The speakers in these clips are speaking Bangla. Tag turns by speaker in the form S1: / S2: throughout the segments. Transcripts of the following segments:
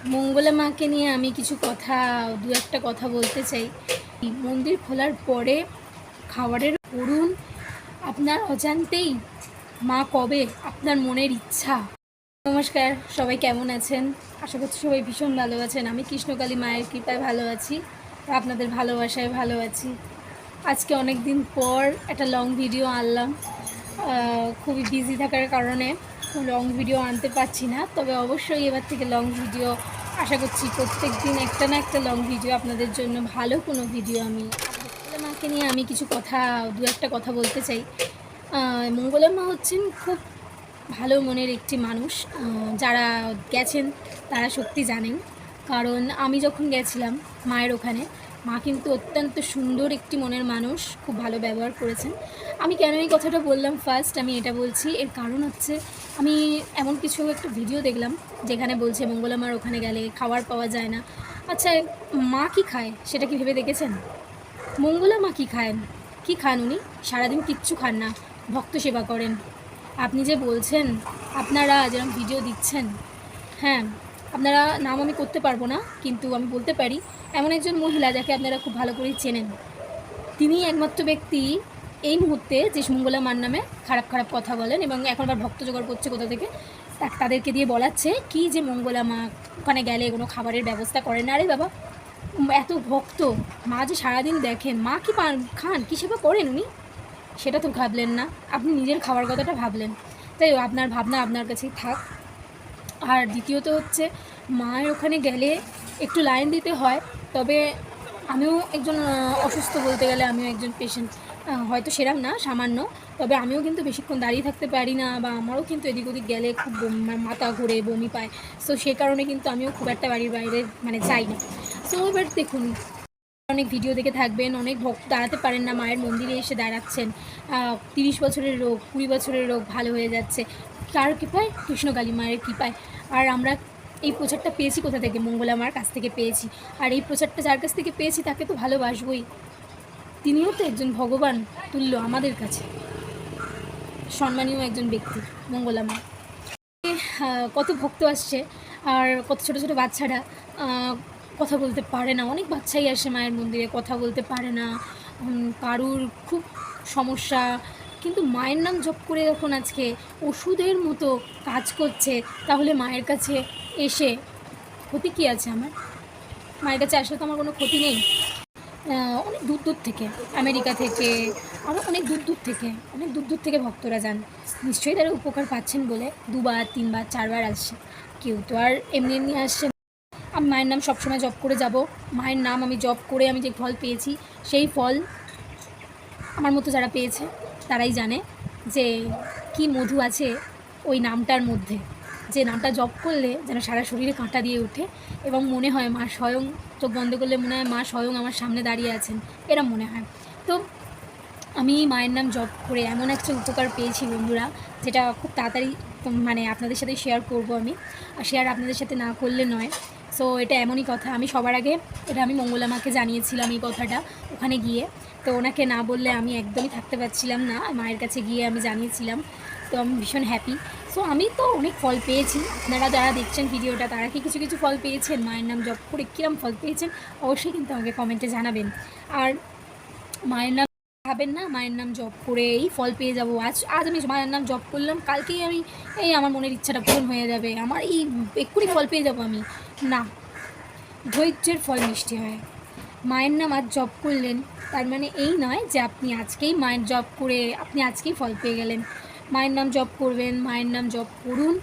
S1: মঙ্গলা মাকে নিয়ে আমি কিছু কথা, দু একটা কথা বলতে চাই। মন্দির খোলার পরে খাবারের করুন আপনার অজান্তেই মা কবে? আপনার মনের ইচ্ছা। নমস্কার, সবাই কেমন আছেন? আশা করছি সবাই ভীষণ ভালো আছেন। আমি কৃষ্ণকালী মায়ের কৃপায় ভালো আছি আপনাদের ভালোবাসায় ভালো আছি। আজকে অনেক দিন পর একটা লং ভিডিও আনলাম খুবই বিজি থাকার কারণে। লং ভিডিও আনতে পারছি না তবে অবশ্যই এবার থেকে লং ভিডিও আশা করছি প্রত্যেক দিন একটা না একটা লং ভিডিও আপনাদের জন্য ভালো কোনো ভিডিও আমি মঙ্গলা মাকে নিয়ে আমি কিছু কথা দু একটা কথা বলতে চাই। আহ, মঙ্গলা মা হচ্ছেন খুব ভালো মনের একটি মানুষ। যারা গেছেন তারা সত্যি জানেন। কারণ আমি যখন গেছিলাম মায়ের ওখানে মা কিন্তু অত্যন্ত সুন্দর একটি মনের মানুষ, খুব ভালো ব্যবহার করেছেন। আমি কেন এই কথাটা বললাম? ফার্স্ট আমি এটা বলছি, এর কারণ হচ্ছে আমি এমন কিছু একটা ভিডিও দেখলাম, যেখানে বলছে, মঙ্গলা মার ওখানে গেলে খাবার পাওয়া যায় না। আচ্ছা মা কি খায়? সেটা কি ভেবে দেখেছেন? মঙ্গলা মা কী খান কি খান উনি? সারাদিন কিচ্ছু খান না, ভক্ত সেবা করেন। আপনি যে বলছেন, আপনারা যেরকম ভিডিও দিচ্ছেন হ্যাঁ আপনারা নাম আমি করতে পারব না, কিন্তু আমি বলতে পারি, এমন একজন মহিলা যাকে আপনারা খুব ভালো করেই চেনেন। তিনি একমাত্র ব্যক্তি এই মুহূর্তে যে মঙ্গলা মার নামে খারাপ খারাপ কথা বলেন এবং এখন আবার ভক্ত জোগাড় করছে কোথা থেকে তাদেরকে দিয়ে বলাচ্ছে, কি যে মঙ্গলা মা ওখানে গেলে কোনো খাবারের ব্যবস্থা করেন না, আরে বাবা এত ভক্ত, মা যে সারাদিন দেখেন, মা কি পান, খান, কী সেবা করেন উনি? সেটা তো ভাবলেন না, আপনি নিজের খাওয়ার কথাটা ভাবলেন। তাই আপনার ভাবনা আপনার কাছেই থাক। আর দ্বিতীয়ত হচ্ছে মায়ের ওখানে গেলে একটু লাইন দিতে হয়, তবে আমিও একজন অসুস্থ বলতে গেলে আমিও একজন পেশেন্ট হয়তো সেরাম না, সামান্য, তবে আমিও কিন্তু বেশিক্ষণ দাঁড়িয়ে থাকতে পারি না বা আমারও কিন্তু এদিক ওদিক গেলে খুব মাথা ঘুরে বমি পায় সো সে কারণে কিন্তু আমিও খুব একটা বাড়ির বাইরে মানে যাই না সো এবার দেখুন অনেক ভিডিও দেখে থাকবেন, অনেক ভক্ত দাঁড়াতে পারেন না, মায়ের মন্দিরে এসে দাঁড়াচ্ছেন। তিরিশ বছরের রোগ, কুড়ি বছরের রোগ ভালো হয়ে যাচ্ছে। কার কৃপায়? কৃষ্ণকালী মায়ের কৃপায়। আর আমরা এই প্রচারটা পেয়েছি কোথা থেকে? মঙ্গলা মার কাছ থেকে পেয়েছি। আর এই প্রচারটা যার কাছ থেকে পেয়েছি তাকে তো ভালোবাসবই। তিনিও তো একজন ভগবান তুল্য আমাদের কাছে। সম্মানীয় একজন ব্যক্তি, মঙ্গলা মা। কত ভক্ত আসছে, আর কত ছোট ছোট বাচ্চারা কথা বলতে পারে না। অনেক বাচ্চাই আসে মায়ের মন্দিরে, কথা বলতে পারে না। কারুর খুব সমস্যা। কিন্তু মায়ের নাম জপ করে যখন আজকে ওষুধের মতো কাজ করছে, তাহলে মায়ের কাছে এসে ক্ষতি কী আছে আমার? মায়ের কাছে আসলে তো আমার কোনো ক্ষতি নেই। অনেক দূর দূর থেকে, আমেরিকা থেকে আরও অনেক দূর দূর থেকে, অনেক দূর দূর থেকে ভক্তরা যান। নিশ্চয়ই তারা উপকার পাচ্ছেন বলে দুবার, তিনবার, চারবার আসছে। কেউ তো আর এমনি এমনি আসছে। আমি মায়ের নাম সবসময় জপ করে যাব। মায়ের নাম আমি জপ করে আমি যে ফল পেয়েছি, সেই ফল আমার মতো যারা পেয়েছে, তারাই জানে যে কি মধু আছে ওই নামটার মধ্যে। যে নামটা জপ করলে যেন সারা শরীরে কাঁটা দিয়ে ওঠে এবং মনে হয় মা স্বয়ং, চোখ বন্ধ করলে মনে হয় মা স্বয়ং আমার সামনে দাঁড়িয়ে আছেন এরা মনে হয়। তো আমি মায়ের নাম জপ করে এমন একটা উপকার পেয়েছি বন্ধুরা, যেটা খুব তাড়াতাড়ি মানে আপনাদের সাথে শেয়ার করব আমি। আর শেয়ার আপনাদের সাথে না করলে নয় সো এটা এমনই কথা। আমি সবার আগে এটা আমি মঙ্গলা মাকে জানিয়েছিলাম এই কথাটা ওখানে গিয়ে। তো ওনাকে না বললে আমি একদমই থাকতে পারছিলাম না। মায়ের কাছে গিয়ে আমি জানিয়েছিলাম। তো আমি ভীষণ হ্যাপি সো আমি তো অনেক ফল পেয়েছি। আপনারা যারা দেখছেন ভিডিওটা, তারা কি কিছু কিছু ফল পেয়েছেন? মায়ের নাম জপ করে কীরকম ফল পেয়েছেন? অবশ্যই কিন্তু আমাকে কমেন্টে জানাবেন। আর মায়ের নাম ভাবেন না। মায়ের নাম জব করে এই ফল পেয়ে যাব। আজ আজ আমি মায়ের নাম জব করলাম, কালকেই আমি, এই আমার মনের ইচ্ছাটা পূরণ হয়ে যাবে। আমার এই এক্ষুনি ফল পেয়ে যাব আমি। না, ধৈর্যের ফল মিষ্টি হয়। মায়ের নাম আজ জব করলেন, তার মানে এই নয় যে আপনি আজকেই মায়ের জব করে, আপনি আজকেই ফল পেয়ে গেলেন। মায়ের নাম জব করবেন, মায়ের নাম জব করুন।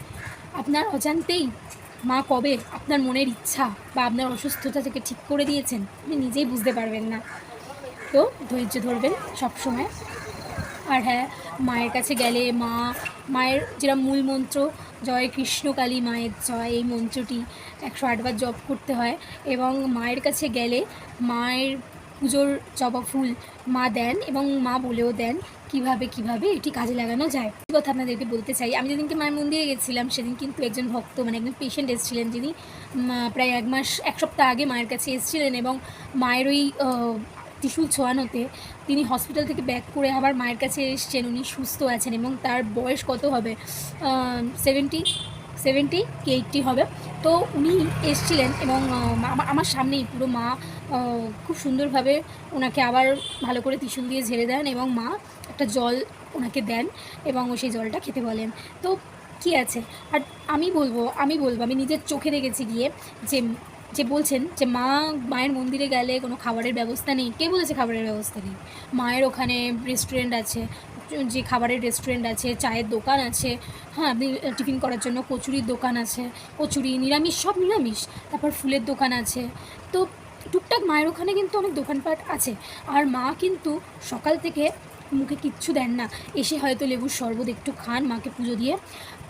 S1: আপনার অজান্তেই মা কবে আপনার মনের ইচ্ছা বা আপনার অসুস্থতা থেকে ঠিক করে দিয়েছেন, আপনি নিজেই বুঝতে পারবেন না। তো ধৈর্য ধরবেন সব সময় আর হ্যাঁ মায়ের কাছে গেলে মা, মায়ের যেটা মূল মন্ত্র, জয় কৃষ্ণকালী মায়ের জয় এই মন্ত্রটি একশো আটবার জপ করতে হয়। এবং মায়ের কাছে গেলে মায়ের পুজোর জবা ফুল মা দেন এবং মা বলেও দেন কীভাবে কীভাবে এটি কাজে লাগানো যায়। এই কথা আপনাদেরকে বলতে চাই। আমি যেদিনকে মায়ের মন্দিরে গেছিলাম, সেদিন কিন্তু একজন ভক্ত মানে একজন পেশেন্ট এসেছিলেন যিনি প্রায় এক মাস, এক সপ্তাহ আগে মায়ের কাছে এসেছিলেন এবং মায়ের ওই ত্রিশুল ছোঁয়ানোতে তিনি হসপিটাল থেকে ব্যাক করে আবার মায়ের কাছে এসছেন। উনি সুস্থ আছেন এবং তার বয়স কত হবে? সেভেন্টি সেভেন্টি কি এইটটি হবে? তো উনি এসছিলেন এবং আমার সামনেই পুরো মা খুব সুন্দরভাবে ওনাকে আবার ভালো করে ত্রিশুল দিয়ে ঝেড়ে দেন এবং মা একটা জল ওনাকে দেন এবং সেই জলটা খেতে বলেন। তো কি আছে? আর আমি বলব আমি বলব, আমি নিজের চোখে দেখেছি গিয়ে যে যে বলছেন যে মা মায়ের মন্দিরে গেলে কোনো খাবারের ব্যবস্থা নেই। কে বলেছে খাবারের ব্যবস্থা নেই? মায়ের ওখানে রেস্টুরেন্ট আছে, যে খাবারের রেস্টুরেন্ট আছে, চায়ের দোকান আছে হ্যাঁ আপনি টিফিন করার জন্য কচুরির দোকান আছে, কচুরি, নিরামিষ, সব নিরামিষ, তারপর ফুলের দোকান আছে। তো টুকটাক মায়ের ওখানে কিন্তু অনেক দোকানপাট আছে। আর মা কিন্তু সকাল থেকে মুখে কিচ্ছু দেন না। এসে হয়তো লেবুর শরবত একটু খান মাকে পুজো দিয়ে।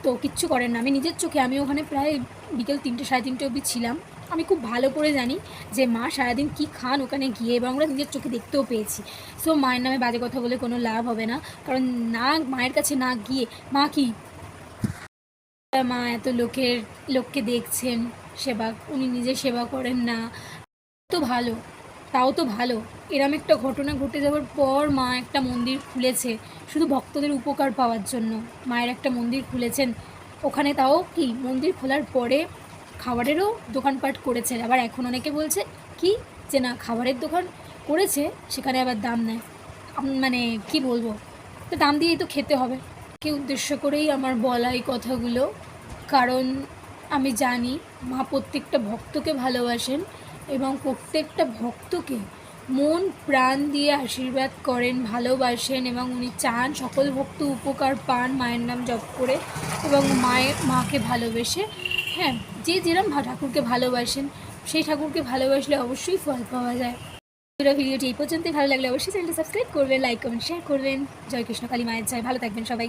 S1: তো কিচ্ছু করেন না। আমি নিজের চোখে, আমি ওখানে প্রায় বিকেল তিনটে, সাড়ে তিনটে অবধি ছিলাম। আমি খুব ভালো করে জানি যে মা সারাদিন কী খান ওখানে গিয়ে এবং আমরা নিজের চোখে দেখতেও পেয়েছি। সো মায়ের নামে বাজে কথা বলে কোনো লাভ হবে না। কারণ না, মায়ের কাছে না গিয়ে মা কি? মা এত লোকের, লোককে দেখছেন, সেবা, উনি নিজে সেবা করেন না। তো ভালো, তাও তো ভালো। এরম একটা ঘটনা ঘটে যাওয়ার পর মা একটা মন্দির খুলেছে। শুধু ভক্তদের উপকার পাওয়ার জন্য। মায়ের একটা মন্দির খুলেছেন। ওখানে তাও কি? মন্দির খোলার পরে খাবারেরও দোকানপাট করেছে আবার এখন অনেকে বলছে, কি? যে না, খাবারের দোকান করেছে, সেখানে আবার দাম নেয়। মানে কি বলব? তো দাম দিয়েই তো খেতে হবে। কে উদ্দেশ্য করেই আমার বলা এই কথাগুলো? কারণ আমি জানি মা প্রত্যেকটা ভক্তকে ভালোবাসেন এবং প্রত্যেকটা ভক্তকে মন, প্রাণ দিয়ে আশীর্বাদ করেন, ভালোবাসেন এবং উনি চান সকল ভক্ত উপকার পান, মায়ের নাম জপ করে এবং মায়ের মাকে ভালোবেসে হ্যাঁ যে যেরম ঠাকুরকে ভালোবাসেন, সেই ঠাকুরকে ভালোবাসলে অবশ্যই ফল পাওয়া যায়। পুরো ভিডিওটি এই পর্যন্তই। ভালো লাগলে অবশ্যই চ্যানেলটি সাবস্ক্রাইব করবেন লাইক কমেন্ট শেয়ার করবেন। জয় কৃষ্ণ, কালী মায়ের জয়। ভালো থাকবেন সবাই।